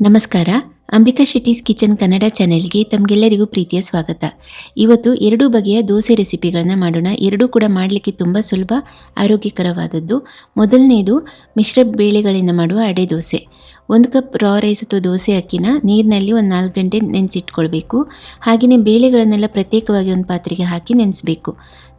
ನಮಸ್ಕಾರ, ಅಂಬಿಕಾ ಶೆಟ್ಟೀಸ್ ಕಿಚನ್ ಕನ್ನಡ ಚಾನೆಲ್ಗೆ ತಮಗೆಲ್ಲರಿಗೂ ಪ್ರೀತಿಯ ಸ್ವಾಗತ. ಇವತ್ತು ಎರಡು ಬಗೆಯ ದೋಸೆ ರೆಸಿಪಿಗಳನ್ನು ಮಾಡೋಣ. ಎರಡೂ ಕೂಡ ಮಾಡಲಿಕ್ಕೆ ತುಂಬ ಸುಲಭ, ಆರೋಗ್ಯಕರವಾದದ್ದು. ಮೊದಲನೇದು, ಮಿಶ್ರ ಬೇಳೆಗಳಿಂದ ಮಾಡುವ ಅಡೆ ದೋಸೆ. ಒಂದು ಕಪ್ ರಾ ರೈಸ್ ಅಥವಾ ದೋಸೆ ಅಕ್ಕಿನ ನೀರಿನಲ್ಲಿ ಒಂದು ನಾಲ್ಕು ಗಂಟೆ ನೆನೆಸಿಟ್ಕೊಳ್ಬೇಕು. ಹಾಗೆಯೇ ಬೇಳೆಗಳನ್ನೆಲ್ಲ ಪ್ರತ್ಯೇಕವಾಗಿ ಒಂದು ಪಾತ್ರೆಗೆ ಹಾಕಿ ನೆನೆಸಬೇಕು.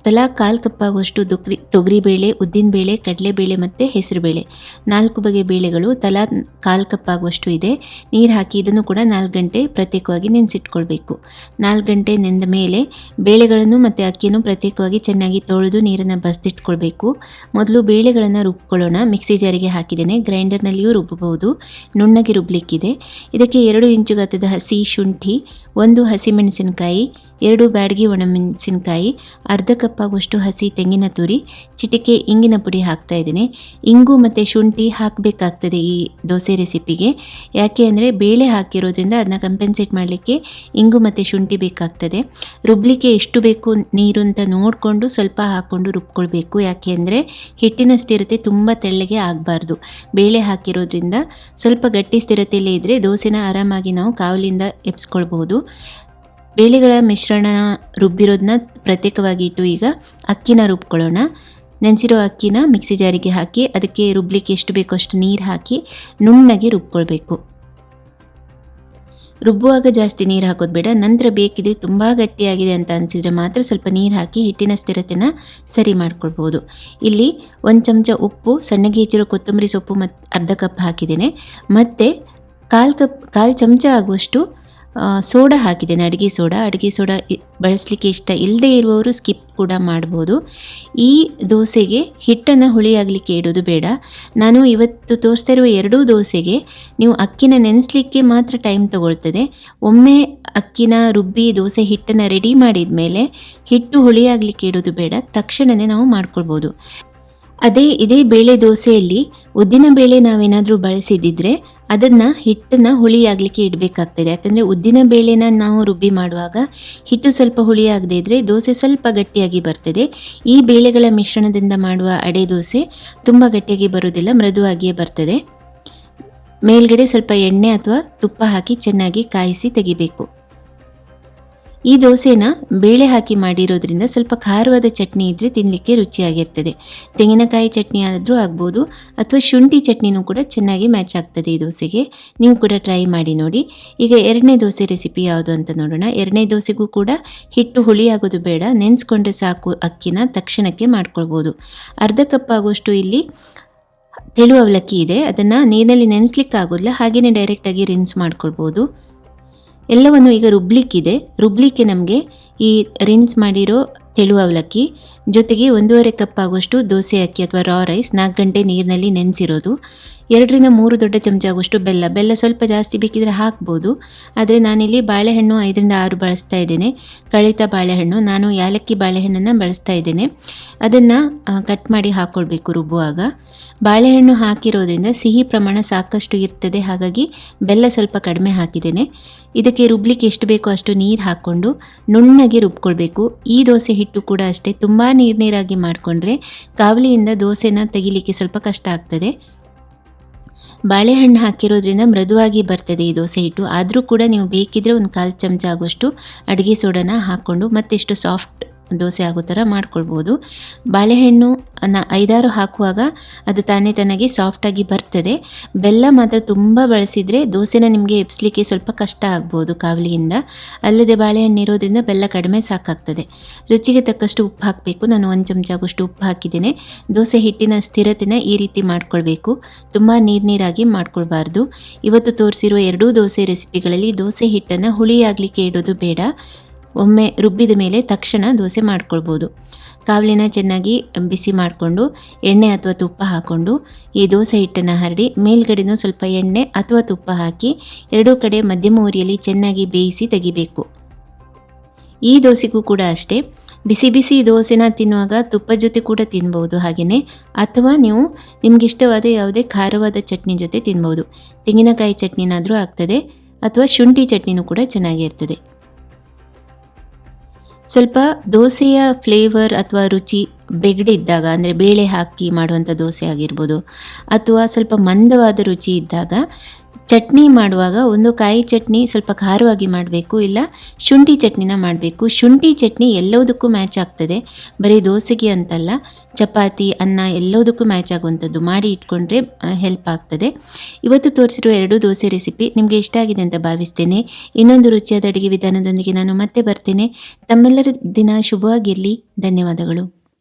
ತಲಾ ಕಾಲು ಕಪ್ ಆಗುವಷ್ಟು ತೊಗರಿ ಬೇಳೆ ತೊಗರಿಬೇಳೆ, ಉದ್ದಿನಬೇಳೆ, ಕಡಲೆಬೇಳೆ ಮತ್ತು ಹೆಸರುಬೇಳೆ. ನಾಲ್ಕು ಬಗೆಯ ಬೇಳೆಗಳು ತಲಾ ಕಾಲು ಕಪ್ ಆಗುವಷ್ಟು ಇದೆ. ನೀರು ಹಾಕಿ ಇದನ್ನು ಕೂಡ ನಾಲ್ಕು ಗಂಟೆ ಪ್ರತ್ಯೇಕವಾಗಿ ನೆನೆಸಿಟ್ಕೊಳ್ಬೇಕು. ನಾಲ್ಕು ಗಂಟೆ ನೆಂದ ಮೇಲೆ ಬೇಳೆಗಳನ್ನು ಮತ್ತು ಅಕ್ಕಿಯನ್ನು ಪ್ರತ್ಯೇಕವಾಗಿ ಚೆನ್ನಾಗಿ ತೊಳೆದು ನೀರನ್ನು ಬಸ್ದಿಟ್ಕೊಳ್ಬೇಕು. ಮೊದಲು ಬೇಳೆಗಳನ್ನು ರುಬ್ಕೊಳ್ಳೋಣ. ಮಿಕ್ಸಿ ಜಾರಿಗೆ ಹಾಕಿದ್ದೇನೆ. ಗ್ರೈಂಡರ್ನಲ್ಲಿಯೂ ರುಬ್ಬಬಹುದು. ನುಣ್ಣಗೆ ರುಬ್ಲಿಕ್ಕಿದೆ ಇದಕ್ಕೆ ಎರಡು ಇಂಚು ಗಾತದ ಹಸಿ ಶುಂಠಿ, ಒಂದು ಹಸಿಮೆಣಸಿನಕಾಯಿ ಎರಡು ಬ್ಯಾಡಗಿ ಒಣಮೆಣಸಿನಕಾಯಿ ಅರ್ಧ ಕಪ್ ಆಗುವಷ್ಟು ಹಸಿ ತೆಂಗಿನ ತುರಿ, ಚಿಟಿಕೆ ಇಂಗಿನ ಪುಡಿ ಹಾಕ್ತಾ ಇದ್ದೀನಿ. ಇಂಗು ಮತ್ತು ಶುಂಠಿ ಹಾಕಬೇಕಾಗ್ತದೆ ಈ ದೋಸೆ ರೆಸಿಪಿಗೆ. ಯಾಕೆ ಅಂದರೆ ಬೇಳೆ ಹಾಕಿರೋದ್ರಿಂದ ಅದನ್ನ ಕಂಪೆನ್ಸೇಟ್ ಮಾಡಲಿಕ್ಕೆ ಇಂಗು ಮತ್ತು ಶುಂಠಿ ಬೇಕಾಗ್ತದೆ. ರುಬ್ಲಿಕ್ಕೆ ಎಷ್ಟು ಬೇಕು ನೀರು ಅಂತ ನೋಡಿಕೊಂಡು ಸ್ವಲ್ಪ ಹಾಕ್ಕೊಂಡು ರುಬ್ಕೊಳ್ಬೇಕು. ಯಾಕೆ ಅಂದರೆ ಹಿಟ್ಟಿನ ಸ್ಥಿರತೆ ತುಂಬ ತೆಳ್ಳಗೆ ಆಗಬಾರ್ದು. ಬೇಳೆ ಹಾಕಿರೋದ್ರಿಂದ ಗಟ್ಟಿ ಸ್ಥಿರತೆಯಲ್ಲಿ ಇದ್ದರೆ ದೋಸೆನ ಆರಾಮಾಗಿ ನಾವು ಕಾವಲಿಂದ ಎಬ್ಸ್ಕೊಳ್ಬೋದು ಬೇಳೆಗಳ ಮಿಶ್ರಣ ರುಬ್ಬಿರೋದನ್ನ ಪ್ರತ್ಯೇಕವಾಗಿ ಇಟ್ಟು ಈಗ ಅಕ್ಕಿನ ರುಬ್ಕೊಳ್ಳೋಣ. ನೆನೆಸಿರೋ ಅಕ್ಕಿನ ಮಿಕ್ಸಿ ಜಾರಿಗೆ ಹಾಕಿ ಅದಕ್ಕೆ ರುಬ್ಲಿಕ್ಕೆ ಎಷ್ಟು ಬೇಕೋ ಅಷ್ಟು ನೀರು ಹಾಕಿ ನುಣ್ಣಗೆ ರುಬ್ಕೊಳ್ಬೇಕು. ರುಬ್ಬುವಾಗ ಜಾಸ್ತಿ ನೀರು ಹಾಕೋದು ಬೇಡ. ನಂತರ ಬೇಕಿದ್ರೆ ತುಂಬ ಗಟ್ಟಿಯಾಗಿದೆ ಅಂತ ಅನಿಸಿದರೆ ಮಾತ್ರ ಸ್ವಲ್ಪ ನೀರು ಹಾಕಿ ಹಿಟ್ಟಿನ ಸ್ಥಿರತೆನ ಸರಿ ಮಾಡ್ಕೊಳ್ಬೋದು. ಇಲ್ಲಿ ಒಂದು ಚಮಚ ಉಪ್ಪು ಸಣ್ಣಗೆ ಹೆಚ್ಚಿರೋ ಕೊತ್ತಂಬರಿ ಸೊಪ್ಪು ಮತ್ತು ಅರ್ಧ ಕಪ್ ಹಾಕಿದ್ದೇನೆ. ಮತ್ತು ಕಾಲು ಕಪ್, ಕಾಲು ಚಮಚ ಆಗುವಷ್ಟು ಸೋಡಾ ಹಾಕಿದ್ದೇನೆ, ಅಡುಗೆ ಸೋಡಾ. ಅಡುಗೆ ಸೋಡಾ ಬಳಸಲಿಕ್ಕೆ ಇಷ್ಟ ಇಲ್ಲದೇ ಇರುವವರು ಸ್ಕಿಪ್ ಕೂಡ ಮಾಡ್ಬೋದು. ಈ ದೋಸೆಗೆ ಹಿಟ್ಟನ್ನು ಹುಳಿಯಾಗಲಿಕ್ಕೆ ಇಡೋದು ಬೇಡ. ನಾನು ಇವತ್ತು ತೋರಿಸ್ತಾ ಇರುವ ಎರಡೂ ದೋಸೆಗೆ ನೀವು ಅಕ್ಕಿನ ನೆನೆಸಲಿಕ್ಕೆ ಮಾತ್ರ ಟೈಮ್ ತಗೊಳ್ತದೆ. ಒಮ್ಮೆ ಅಕ್ಕಿನ ರುಬ್ಬಿ ದೋಸೆ ಹಿಟ್ಟನ್ನು ರೆಡಿ ಮಾಡಿದ ಮೇಲೆ ಹಿಟ್ಟು ಹುಳಿಯಾಗಲಿಕ್ಕೆ ಇಡೋದು ಬೇಡ. ತಕ್ಷಣವೇ ನಾವು ಮಾಡ್ಕೊಳ್ಬೋದು. ಅದೇ ಇದೇ ಬೇಳೆ ದೋಸೆಯಲ್ಲಿ ಉದ್ದಿನ ಬೇಳೆ ನಾವೇನಾದರೂ ಬಳಸಿದ್ದಿದ್ರೆ ಅದನ್ನು ಹಿಟ್ಟನ್ನು ಹುಳಿಯಾಗಲಿಕ್ಕೆ ಇಡಬೇಕಾಗ್ತದೆ. ಯಾಕಂದರೆ ಉದ್ದಿನ ಬೇಳೆನ ನಾವು ರುಬ್ಬಿ ಮಾಡುವಾಗ ಹಿಟ್ಟು ಸ್ವಲ್ಪ ಹುಳಿಯಾಗದೇ ಇದ್ದರೆ ದೋಸೆ ಸ್ವಲ್ಪ ಗಟ್ಟಿಯಾಗಿ ಬರ್ತದೆ. ಈ ಬೇಳೆಗಳ ಮಿಶ್ರಣದಿಂದ ಮಾಡುವ ಅಡೆ ದೋಸೆ ತುಂಬ ಗಟ್ಟಿಯಾಗಿ ಬರೋದಿಲ್ಲ ಮೃದುವಾಗಿಯೇ ಬರ್ತದೆ. ಮೇಲ್ಗಡೆ ಸ್ವಲ್ಪ ಎಣ್ಣೆ ಅಥವಾ ತುಪ್ಪ ಹಾಕಿ ಚೆನ್ನಾಗಿ ಕಾಯಿಸಿ ತೆಗಿಬೇಕು. ಈ ದೋಸೆನ ಬೇಳೆ ಹಾಕಿ ಮಾಡಿರೋದ್ರಿಂದ ಸ್ವಲ್ಪ ಖಾರವಾದ ಚಟ್ನಿ ಇದ್ದರೆ ತಿನ್ನಲಿಕ್ಕೆ ರುಚಿಯಾಗಿರ್ತದೆ. ತೆಂಗಿನಕಾಯಿ ಚಟ್ನಿ ಆದರೂ ಆಗ್ಬೋದು, ಅಥವಾ ಶುಂಠಿ ಚಟ್ನಿನೂ ಕೂಡ ಚೆನ್ನಾಗಿ ಮ್ಯಾಚ್ ಆಗ್ತದೆ ಈ ದೋಸೆಗೆ. ನೀವು ಕೂಡ ಟ್ರೈ ಮಾಡಿ ನೋಡಿ. ಈಗ ಎರಡನೇ ದೋಸೆ ರೆಸಿಪಿ ಯಾವುದು ಅಂತ ನೋಡೋಣ. ಎರಡನೇ ದೋಸೆಗೂ ಕೂಡ ಹಿಟ್ಟು ಹುಳಿ ಆಗೋದು ಬೇಡ. ನೆನೆಸ್ಕೊಂಡ್ರೆ ಸಾಕು ಅಕ್ಕಿನ, ತಕ್ಷಣಕ್ಕೆ ಮಾಡ್ಕೊಳ್ಬೋದು. ಅರ್ಧ ಕಪ್ ಆಗುವಷ್ಟು ಇಲ್ಲಿ ತೆಳು ಅವಲಕ್ಕಿ ಇದೆ. ಅದನ್ನು ನೀರಿನಲ್ಲಿ ನೆನೆಸ್ಲಿಕ್ಕೆ ಆಗೋದಿಲ್ಲ ಹಾಗೆಯೇ ಡೈರೆಕ್ಟಾಗಿ ರಿನ್ಸ್ ಮಾಡ್ಕೊಳ್ಬೋದು. ಎಲ್ಲವನ್ನು ಈಗ ರುಬ್ಲಿಕ್ಕಿದೆ. ರುಬ್ಲಿಕ್ಕೆ ನಮಗೆ ಈ ರಿನ್ಸ್ ಮಾಡಿರೋ ತೆಳು ಅವಲಕ್ಕಿ. ಜೊತೆಗೆ ಒಂದೂವರೆ ಕಪ್ ಆಗುವಷ್ಟು ದೋಸೆ ಅಕ್ಕಿ ಅಥವಾ ರಾ ರೈಸ್ ನಾಲ್ಕು ಗಂಟೆ ನೀರಿನಲ್ಲಿ ನೆನೆಸಿರೋದು. ಎರಡರಿಂದ ಮೂರು ದೊಡ್ಡ ಚಮಚ ಆಗುವಷ್ಟು ಬೆಲ್ಲ. ಬೆಲ್ಲ ಸ್ವಲ್ಪ ಜಾಸ್ತಿ ಬೇಕಿದ್ರೆ ಹಾಕ್ಬೋದು. ಆದರೆ ನಾನಿಲ್ಲಿ ಬಾಳೆಹಣ್ಣು ಐದರಿಂದ ಆರು ಬಳಸ್ತಾ ಇದ್ದೇನೆ. ಕಳಿತ ಬಾಳೆಹಣ್ಣು. ನಾನು ಯಾಲಕ್ಕಿ ಬಾಳೆಹಣ್ಣನ್ನು ಬಳಸ್ತಾ ಇದ್ದೇನೆ. ಅದನ್ನು ಕಟ್ ಮಾಡಿ ಹಾಕ್ಕೊಳ್ಬೇಕು ರುಬ್ಬುವಾಗ. ಬಾಳೆಹಣ್ಣು ಹಾಕಿರೋದ್ರಿಂದ ಸಿಹಿ ಪ್ರಮಾಣ ಸಾಕಷ್ಟು ಇರ್ತದೆ. ಹಾಗಾಗಿ ಬೆಲ್ಲ ಸ್ವಲ್ಪ ಕಡಿಮೆ ಹಾಕಿದ್ದೇನೆ. ಇದಕ್ಕೆ ರುಬ್ಲಿಕ್ಕೆ ಎಷ್ಟು ಬೇಕೋ ಅಷ್ಟು ನೀರು ಹಾಕ್ಕೊಂಡು ನುಣ್ಣಗೆ ರುಬ್ಕೊಳ್ಬೇಕು. ಈ ದೋಸೆ ಹಿಟ್ಟು ಕೂಡ ಅಷ್ಟೇ. ತುಂಬ ನೀರು ನೀರಾಗಿ ಮಾಡಿಕೊಂಡ್ರೆ ಕಾವಲಿಯಿಂದ ದೋಸೆನ ತೆಗಿಲಿಕ್ಕೆ ಸ್ವಲ್ಪ ಕಷ್ಟ ಆಗ್ತದೆ. ಬಾಳೆಹಣ್ಣು ಹಾಕಿರೋದ್ರಿಂದ ಮೃದುವಾಗಿ ಬರ್ತದೆ ಈ ದೋಸೆ ಹಿಟ್ಟು. ಆದರೂ ಕೂಡ ನೀವು ಬೇಕಿದ್ರೆ ಒಂದು ಕಾಲು ಚಮಚ ಆಗುವಷ್ಟು ಅಡುಗೆ ಸೋಡಾನ ಹಾಕ್ಕೊಂಡು ಮತ್ತಿಷ್ಟು ಸಾಫ್ಟ್ ದೋಸೆ ಆಗೋ ಥರ ಮಾಡ್ಕೊಳ್ಬೋದು. ಬಾಳೆಹಣ್ಣು ಐದಾರು ಹಾಕುವಾಗ ಅದು ತಾನೇ ತನಗೆ ಸಾಫ್ಟಾಗಿ ಬರ್ತದೆ. ಬೆಲ್ಲ ಮಾತ್ರ ತುಂಬ ಬಳಸಿದರೆ ದೋಸೆನ ನಿಮಗೆ ಎಬ್ಸ್ಲಿಕ್ಕೆ ಸ್ವಲ್ಪ ಕಷ್ಟ ಆಗ್ಬೋದು ಕಾವಲಿಯಿಂದ. ಅಲ್ಲದೆ ಬಾಳೆಹಣ್ಣು ಇರೋದ್ರಿಂದ ಬೆಲ್ಲ ಕಡಿಮೆ ಸಾಕಾಗ್ತದೆ. ರುಚಿಗೆ ತಕ್ಕಷ್ಟು ಉಪ್ಪು ಹಾಕಬೇಕು. ನಾನು ಒಂದು ಚಮಚ ಆಗುವಷ್ಟು ಉಪ್ಪು ಹಾಕಿದ್ದೇನೆ. ದೋಸೆ ಹಿಟ್ಟಿನ ಸ್ಥಿರತೆನ ಈ ರೀತಿ ಮಾಡ್ಕೊಳ್ಬೇಕು. ತುಂಬ ನೀರು ನೀರಾಗಿ ಮಾಡ್ಕೊಳ್ಬಾರ್ದು. ಇವತ್ತು ತೋರಿಸಿರುವ ಎರಡೂ ದೋಸೆ ರೆಸಿಪಿಗಳಲ್ಲಿ ದೋಸೆ ಹಿಟ್ಟನ್ನು ಹುಳಿಯಾಗಲಿಕ್ಕೆ ಇಡೋದು ಬೇಡ. ಒಮ್ಮೆ ರುಬ್ಬಿದ ಮೇಲೆ ತಕ್ಷಣ ದೋಸೆ ಮಾಡ್ಕೊಳ್ಬೋದು. ಕಾವಲಿನ ಚೆನ್ನಾಗಿ ಬಿಸಿ ಮಾಡಿಕೊಂಡು ಎಣ್ಣೆ ಅಥವಾ ತುಪ್ಪ ಹಾಕ್ಕೊಂಡು ಈ ದೋಸೆ ಹಿಟ್ಟನ್ನು ಹರಡಿ ಮೇಲ್ಗಡೆನೂ ಸ್ವಲ್ಪ ಎಣ್ಣೆ ಅಥವಾ ತುಪ್ಪ ಹಾಕಿ ಎರಡೂ ಕಡೆ ಮಧ್ಯಮ ಉರಿಯಲ್ಲಿ ಚೆನ್ನಾಗಿ ಬೇಯಿಸಿ ತೆಗಿಬೇಕು. ಈ ದೋಸೆಗೂ ಕೂಡ ಅಷ್ಟೇ, ಬಿಸಿ ಬಿಸಿ ದೋಸೆನ ತಿನ್ನುವಾಗ ತುಪ್ಪ ಜೊತೆ ಕೂಡ ತಿನ್ಬೋದು ಹಾಗೆಯೇ ಅಥವಾ ನೀವು ನಿಮ್ಗೆ ಇಷ್ಟವಾದ ಯಾವುದೇ ಖಾರವಾದ ಚಟ್ನಿ ಜೊತೆ ತಿನ್ಬೋದು ತೆಂಗಿನಕಾಯಿ ಚಟ್ನಿನಾದರೂ ಆಗ್ತದೆ, ಅಥವಾ ಶುಂಠಿ ಚಟ್ನಿನೂ ಕೂಡ ಚೆನ್ನಾಗಿರ್ತದೆ. ಸ್ವಲ್ಪ ದೋಸೆಯ ಫ್ಲೇವರ್ ಅಥವಾ ರುಚಿ ಬೆಗ್ಡೆ ಇದ್ದಾಗ ಅಂದರೆ ಬೇಳೆ ಹಾಕಿ ಮಾಡುವಂಥ ದೋಸೆ ಆಗಿರ್ಬೋದು, ಅಥವಾ ಸ್ವಲ್ಪ ಮಂದವಾದ ರುಚಿ ಇದ್ದಾಗ ಚಟ್ನಿ ಮಾಡುವಾಗ ಒಂದು ಕಾಯಿ ಚಟ್ನಿ ಸ್ವಲ್ಪ ಖಾರವಾಗಿ ಮಾಡಬೇಕು, ಇಲ್ಲ ಶುಂಠಿ ಚಟ್ನಿನ ಮಾಡಬೇಕು. ಶುಂಠಿ ಚಟ್ನಿ ಎಲ್ಲದಕ್ಕೂ ಮ್ಯಾಚ್ ಆಗ್ತದೆ. ಬರೀ ದೋಸೆಗೆ ಅಂತಲ್ಲ, ಚಪಾತಿ, ಅನ್ನ ಎಲ್ಲದಕ್ಕೂ ಮ್ಯಾಚ್ ಆಗುವಂಥದ್ದು ಮಾಡಿ ಇಟ್ಕೊಂಡ್ರೆ ಹೆಲ್ಪ್ ಆಗ್ತದೆ. ಇವತ್ತು ತೋರಿಸಿರುವ ಎರಡು ದೋಸೆ ರೆಸಿಪಿ ನಿಮಗೆ ಇಷ್ಟ ಆಗಿದೆ ಅಂತ ಭಾವಿಸ್ತೇನೆ. ಇನ್ನೊಂದು ರುಚಿಯಾದ ಅಡುಗೆ ವಿಧಾನದೊಂದಿಗೆ ನಾನು ಮತ್ತೆ ಬರ್ತೇನೆ. ತಮ್ಮೆಲ್ಲರ ದಿನ ಶುಭವಾಗಿರಲಿ. ಧನ್ಯವಾದಗಳು.